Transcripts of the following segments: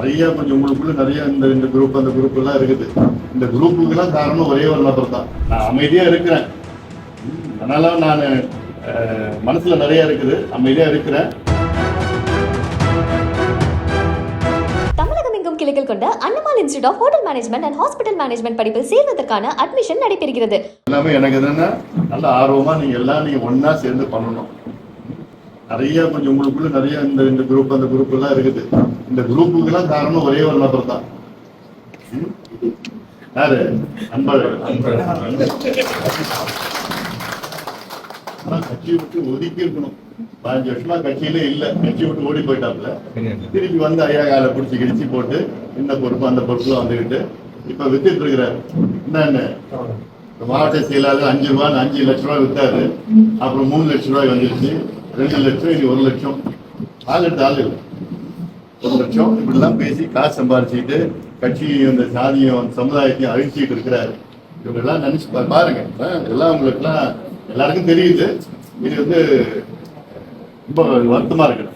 நிறைய கொஞ்சம் உங்களுக்குள்ள நிறைய இந்த இந்த குரூப் அந்த குரூப் எல்லாம் இருக்குது. இந்த குரூப்புக்கெல்லாம் காரணம் ஒரே ஒரு நபர் தான். நான் அமைதியா இருக்கிறேன். அதனால நான் மனசுல நிறைய இருக்குது. அமைதியா இருக்கிறேன். தமிழகம் எங்கும் கிளைகள் கொண்ட Annamal institute of hotel management and hospital management படிப்பில் சேர்வதற்கான அட்மிஷன் நடைபெறுகிறது. எல்லாமே எனக்கு என்னன்னா நல்ல ஆர்வமா நீங்க எல்லாம் நீங்க ஒண்ணா சேர்ந்து பண்ணணும். நிறைய கொஞ்சம் உங்களுக்குள்ள நிறைய இந்த இந்த குரூப் அந்த குரூப் எல்லாம் இருக்குது. இந்த குரூப்புக்கெல்லாம் காரணம் ஒரே ஒரு நபர் தான். யாரு? அன்பழகன். ஆனா கட்சியை விட்டு ஒதுக்கி இருக்கணும். பதினஞ்சு வருஷமா கட்சியிலே இல்ல. கட்சி விட்டு ஓடி போயிட்டாப்ல திருப்பி வந்து ஐயா கால பிடிச்சி கிடிச்சு போட்டு இந்த பொறுப்பு அந்த பொறுப்புல வந்துகிட்டு இப்ப வித்துட்டு இருக்கிறார் என்னன்னு? இந்த மாவட்ட செயலாளர் அஞ்சு ரூபாய் அஞ்சு லட்ச ரூபாய் வித்தாரு. அப்புறம் மூணு லட்ச ரூபாய் வந்துருச்சு. ரெண்டு லட்சம் இனி ஒரு லட்சம். ஆளு எடுத்து ஆளு ஒரு லட்சம் இப்படிலாம் பேசி காசு சம்பாரிச்சுட்டு கட்சியும் இந்த சாதியும் அந்த சமுதாயத்தையும் அழிச்சிட்டு இருக்கிறாரு. இவங்கெல்லாம் நினைச்சு பாருங்க. எல்லாம் உங்களுக்குலாம் எல்லாருக்கும் தெரியுது. இது வந்து ரொம்ப வருத்தமா இருக்கு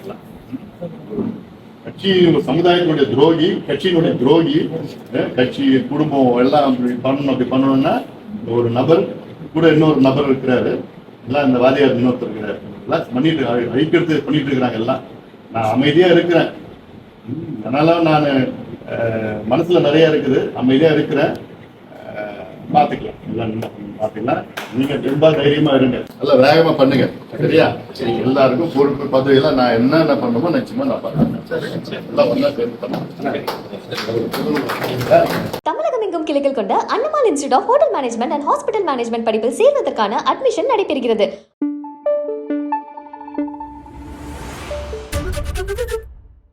கட்சி சமுதாயத்தினுடைய துரோகி கட்சியினுடைய துரோகி கட்சி குடும்பம் எல்லாம் அப்படி பண்ணணும் அப்படி பண்ணணும்னா ஒரு நபர் கூட இன்னொரு நபர் இருக்கிறாரு. எல்லாம் இந்த வாதியார் இன்னொருத்தர் இருக்கிறாரு. எல்லாம் பண்ணிட்டு அழிக்கிறது பண்ணிட்டு இருக்கிறாங்க எல்லாம். நான் அமைதியா இருக்கிறேன். அதனால நான் மனசில் நிறையா இருக்குது அமைதியாக இருக்கிறேன். பார்த்துக்கலாம் இல்லை பார்த்தீங்கன்னா ரொம்ப தைரியமாக இருங்க. நல்லா வேகமாக பண்ணுங்க. சரியா? சரி எல்லாருக்கும் பொறுப்பு பதவியெல்லாம் நான் என்னென்ன பண்ணுமோ நிச்சயமாக நான் பண்ணுறேன் தமிழகம் எங்கும் கிளைகள் கொண்ட Annamal institute of hotel management and hospital management படிப்பில் சேர்வதற்கான அட்மிஷன் நடைபெறுகிறது.